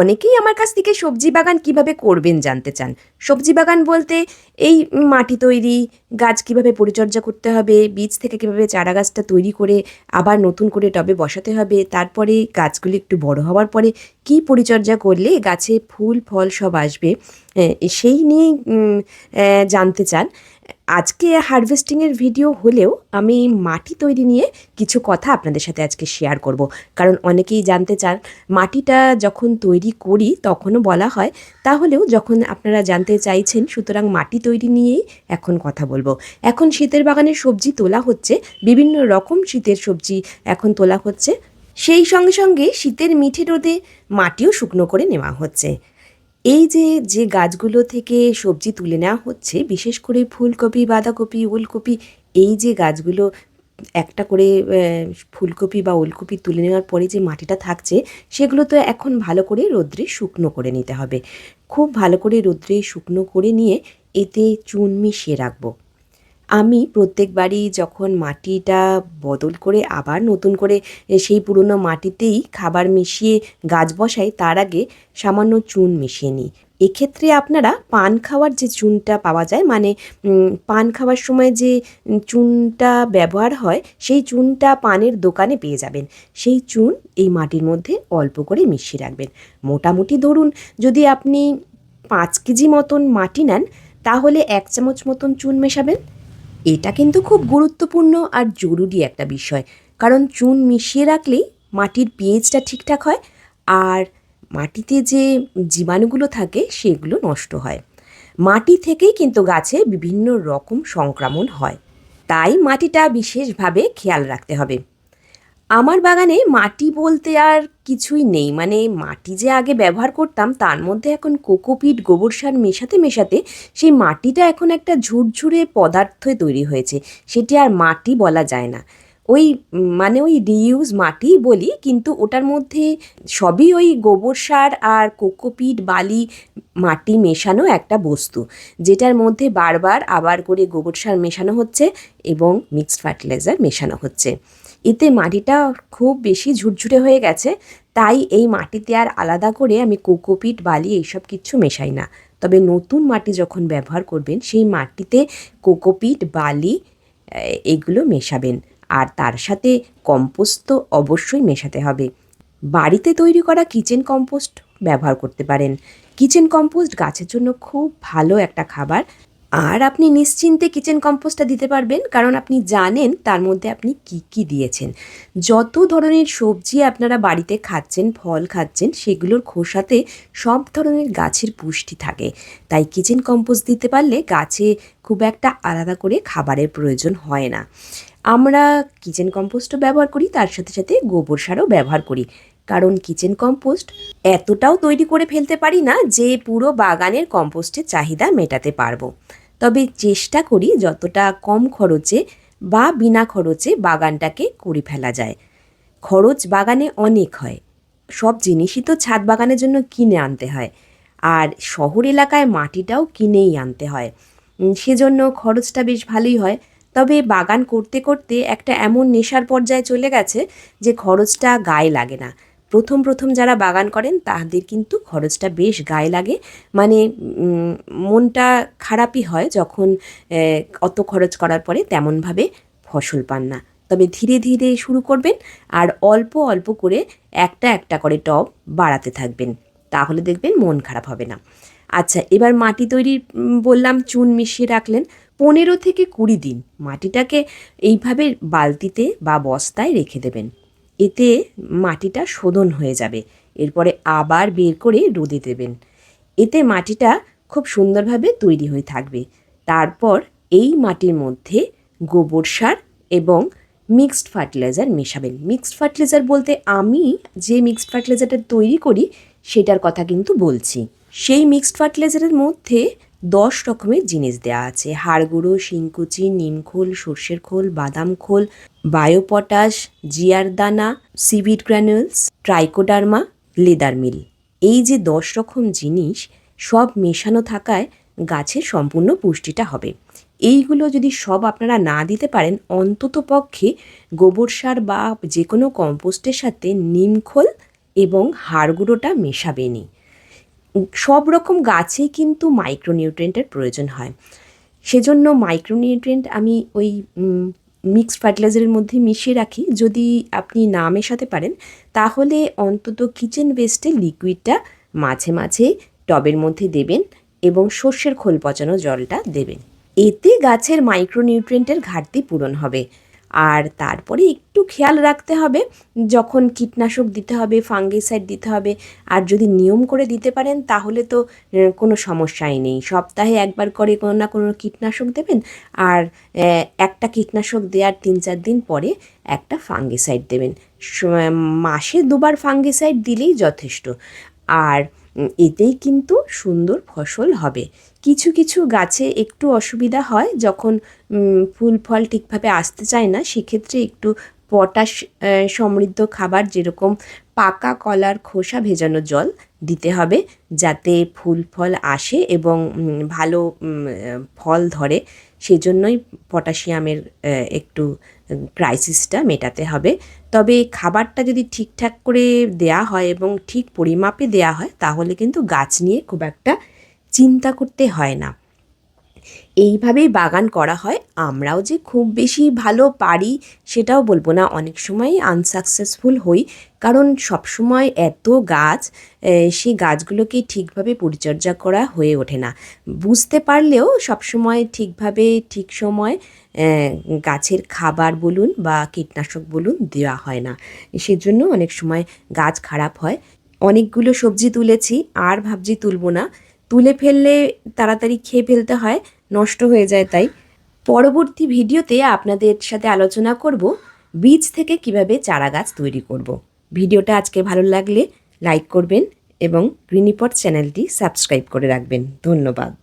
অনেকেই আমার কাছ থেকে সবজি বাগান কীভাবে করবেন জানতে চান। সবজি বাগান বলতে এই মাটি তৈরি, গাছ কীভাবে পরিচর্যা করতে হবে, বীজ থেকে কীভাবে চারা গাছটা তৈরি করে আবার নতুন করে টবে বসাতে হবে, তারপরে গাছগুলি একটু বড় হওয়ার পরে কি পরিচর্যা করলে গাছে ফুল, ফল সব আসবে সেই নিয়েই জানতে চান। আজকে হারভেস্টিংয়ের ভিডিও হলেও আমি মাটি তৈরি নিয়ে কিছু কথা আপনাদের সাথে আজকে শেয়ার করব। কারণ অনেকেই জানতে চান, মাটিটা যখন তৈরি করি তখনও বলা হয়, তাহলেও যখন আপনারা জানতে চাইছেন সুতরাং মাটি তৈরি নিয়েই এখন কথা বলব। এখন শীতের বাগানের সবজি তোলা হচ্ছে, বিভিন্ন রকম শীতের সবজি এখন তোলা হচ্ছে। সেই সঙ্গে সঙ্গে শীতের মিঠে রোদে মাটিও শুকনো করে নেওয়া হচ্ছে। এই যে যে গাছগুলো থেকে সবজি তুলে নেওয়া হচ্ছে, বিশেষ করে ফুলকপি, বাঁধাকপি, ওলকপি, এই যে গাছগুলো একটা করে ফুলকপি বা ওলকপি তুলে নেওয়ার পরে যে মাটিটা থাকছে, সেগুলো তো এখন ভালো করে রোদ্রে শুকনো করে নিতে হবে। খুব ভালো করে রোদ্রে শুকনো করে নিয়ে এতে চুন মিশিয়ে রাখব। আমি প্রত্যেকবারই যখন মাটিটা বদল করে আবার নতুন করে সেই পুরনো মাটিতেই খাবার মিশিয়ে গাছ বসাই, তার আগে সামান্য চুন মিশিয়ে নিই। এক্ষেত্রে আপনারা পান খাওয়ার যে চুনটা পাওয়া যায় মানে পান খাওয়ার সময় যে চুনটা ব্যবহার হয়, সেই চুনটা পানের দোকানে পেয়ে যাবেন। সেই চুন এই মাটির মধ্যে অল্প করে মিশিয়ে রাখবেন। মোটামুটি ধরুন, যদি আপনি পাঁচ কেজি মতন মাটি নেন, তাহলে এক চামচ মতন চুন মেশাবেন। এটা কিন্তু খুব গুরুত্বপূর্ণ আর জরুরি একটা বিষয়। কারণ চুন মিশিয়ে রাখলেই মাটির পিএইচটা ঠিকঠাক হয় আর মাটিতে যে জীবাণুগুলো থাকে সেগুলো নষ্ট হয়। মাটি থেকেই কিন্তু গাছে বিভিন্ন রকম সংক্রমণ হয়। তাই মাটিটা বিশেষভাবে খেয়াল রাখতে হবে। আমার বাগানে মাটি বলতে আর কিছুই নেই। মানে মাটি যে আগে ব্যবহার করতাম, তার মধ্যে এখন কোকোপিট, গোবর সার মেশাতে মেশাতে সেই মাটিটা এখন একটা ঝুরঝুরে পদার্থ তৈরি হয়েছে। সেটি আর মাটি বলা যায় না। ওই মানে ওই রিইউজ মাটি বলি, কিন্তু ওটার মধ্যে সবই ওই গোবর সার আর কোকোপিট, বালি, মাটি মেশানো একটা বস্তু, যেটার মধ্যে বারবার আবার করে গোবর সার মেশানো হচ্ছে এবং মিক্সড ফার্টিলাইজার মেশানো হচ্ছে। এতে মাটিটা খুব বেশি ঝুরঝুরে হয়ে গেছে, তাই এই মাটিতে আর আলাদা করে আমি কোকোপিট, বালি এইসব কিছু মেশাই না। তবে নতুন মাটি যখন ব্যবহার করবেন, সেই মাটিতে কোকোপিট, বালি এগুলো মেশাবেন। আর তার সাথে কম্পোস্ট তো অবশ্যই মেশাতে হবে। বাড়িতে তৈরি করা কিচেন কম্পোস্ট ব্যবহার করতে পারেন। কিচেন কম্পোস্ট গাছের জন্য খুব ভালো একটা খাবার। আর আপনি নিশ্চিন্তে কিচেন কম্পোস্টটা দিতে পারবেন, কারণ আপনি জানেন তার মধ্যে আপনি কি কি দিয়েছেন। যত ধরনের সবজি আপনারা বাড়িতে খাচ্ছেন, ফল খাচ্ছেন, সেগুলোর খোসাতে সব ধরনের গাছের পুষ্টি থাকে। তাই কিচেন কম্পোস্ট দিতে পারলে গাছে খুব একটা আলাদা করে খাবারের প্রয়োজন হয় না। আমরা কিচেন কম্পোস্টও ব্যবহার করি, তার সাথে সাথে গোবর সারও ব্যবহার করি। কারণ কিচেন কম্পোস্ট এতটাও তৈরি করে ফেলতে পারি না যে পুরো বাগানের কম্পোস্টের চাহিদা মেটাতে পারব। তবে চেষ্টা করি যতটা কম খরচে বা বিনা খরচে বাগানটাকে করে ফেলা যায়। খরচ বাগানে অনেক হয়। সব জিনিসই তো ছাদ বাগানের জন্য কিনে আনতে হয়। আর শহর এলাকায় মাটিটাও কিনেই আনতে হয়। সেজন্য খরচটা বেশ ভালোই হয়। তবে বাগান করতে করতে একটা এমন নেশার পর্যায়ে চলে গেছে যে খরচটা গায়ে লাগে না। প্রথম প্রথম যারা বাগান করেন তাদের কিন্তু খরচটা বেশ গায়ে লাগে। মানে মনটা খারাপই হয় যখন অত খরচ করার পরে তেমনভাবে ফসল পান না। তবে ধীরে ধীরে শুরু করবেন আর অল্প অল্প করে একটা একটা করে টব বাড়াতে থাকবেন। তাহলে দেখবেন মন খারাপ হবে না। আচ্ছা এবার মাটি উম, বললাম চুন মিশিয়ে রাখলেন। পনেরো থেকে কুড়ি দিন মাটিটাকে এইভাবে বালতিতে বা বস্তায় রেখে দেবেন। এতে মাটিটা শোধন হয়ে যাবে। এরপরে আবার বের করে রোদে দেবেন। এতে মাটিটা খুব সুন্দরভাবে তৈরি হয়ে থাকবে। তারপর এই মাটির মধ্যে গোবর সার এবং মিক্সড ফার্টিলাইজার মেশাবেন। মিক্সড ফার্টিলাইজার বলতে আমি যে মিক্সড ফার্টিলাইজারটা তৈরি করি, সেটার কথা কিন্তু বলছি। সেই মিক্সড ফার্টিলাইজারের মধ্যে দশ রকমের জিনিস দেওয়া আছে। হাড় গুঁড়ো শিংকুচি নিমখোল সর্ষের খোল, বাদাম খোল, বায়োপটাশ, জিয়ার দানা, সিভিড গ্র্যানুলস ট্রাইকোডার্মা, লেদার মিল। এই যে দশ রকম জিনিস, সব মেশানো থাকায় গাছের সম্পূর্ণ পুষ্টিটা হবে। এইগুলো যদি সব আপনারা না দিতে পারেন, অন্তত পক্ষে গোবর সার বা যে কোনো কম্পোস্টের সাথে নিমখোল এবং হাড় গুঁড়োটা মেশাবেনই। সব রকম গাছেই কিন্তু মাইক্রোনিউট্রিয়েন্টের প্রয়োজন হয়। সেজন্য মাইক্রোনিউট্রিয়েন্ট আমি ওই মিক্সড ফার্টিলাইজারের মধ্যে মিশিয়ে রাখি। যদি আপনি না মেশাতে পারেন, তাহলে অন্তত কিচেন ওয়েস্টে লিকুইডটা মাঝে মাঝে টবের মধ্যে দেবেন এবং সর্ষের খোল পচানো জলটা দেবেন। এতে গাছের মাইক্রোনিউট্রিয়েন্টের ঘাটতি পূরণ হবে। আর তারপরে একটু খেয়াল রাখতে হবে, যখন কীটনাশক দিতে হবে ফাঙ্গিসাইড দিতে হবে, আর যদি নিয়ম করে দিতে পারেন, তাহলে তো কোনো সমস্যাই নেই। সপ্তাহে একবার করে কোনো না কোনো কীটনাশক দেবেন, আর একটা কীটনাশক দেওয়ার তিন চার দিন পরে একটা ফাঙ্গিসাইড দেবেন। মাসে দুবার ফাঙ্গিসাইড দিলেই যথেষ্ট। আর এতেই কিন্তু সুন্দর ফসল হবে। কিছু কিছু গাছে একটু অসুবিধা হয়, যখন ফুল ফল ঠিকভাবে আসতে চায় না, সেক্ষেত্রে একটু পটাশ সমৃদ্ধ খাবার যেরকম পাকা কলার খোসা ভেজানো জল দিতে হবে যাতে ফুল ফল আসে এবং ভালো ফল ধরে। সেজন্যই পটাশিয়ামের একটু ক্রাইসিসটা মেটাতে হবে। তবে খাবারটা যদি ঠিকঠাক করে দেয়া হয় এবং ঠিক পরিমাপে দেয়া হয় তাহলে কিন্তু গাছ নিয়ে খুব একটা চিন্তা করতে হয় না। এইভাবেই বাগান করা হয়। আমরাও যে খুব বেশি ভালো পারি সেটাও বলব না। অনেক সময় আনসাকসেসফুল হই। কারণ সবসময় এত গাছ সেই গাছগুলোকে ঠিকভাবে পরিচর্যা করা হয়ে ওঠে না। বুঝতে পারলেও সবসময় ঠিকভাবে, ঠিক সময় গাছের খাবার বলুন বা কীটনাশক বলুন দেওয়া হয় না। সেজন্য অনেক সময় গাছ খারাপ হয়। অনেকগুলো সবজি তুলেছি, আর ভাবছি তুলবো না। তুলে ফেললে তাড়াতাড়ি খেয়ে ফেলতে হয়, নষ্ট হয়ে যায় তাই। পরবর্তী ভিডিওতে আপনাদের সাথে আলোচনা করব বীজ থেকে কীভাবে চারা গাছ তৈরি করব। ভিডিওটা আজকে ভালো লাগলে লাইক করবেন এবং গ্রিনিপট চ্যানেলটি সাবস্ক্রাইব করে রাখবেন। ধন্যবাদ।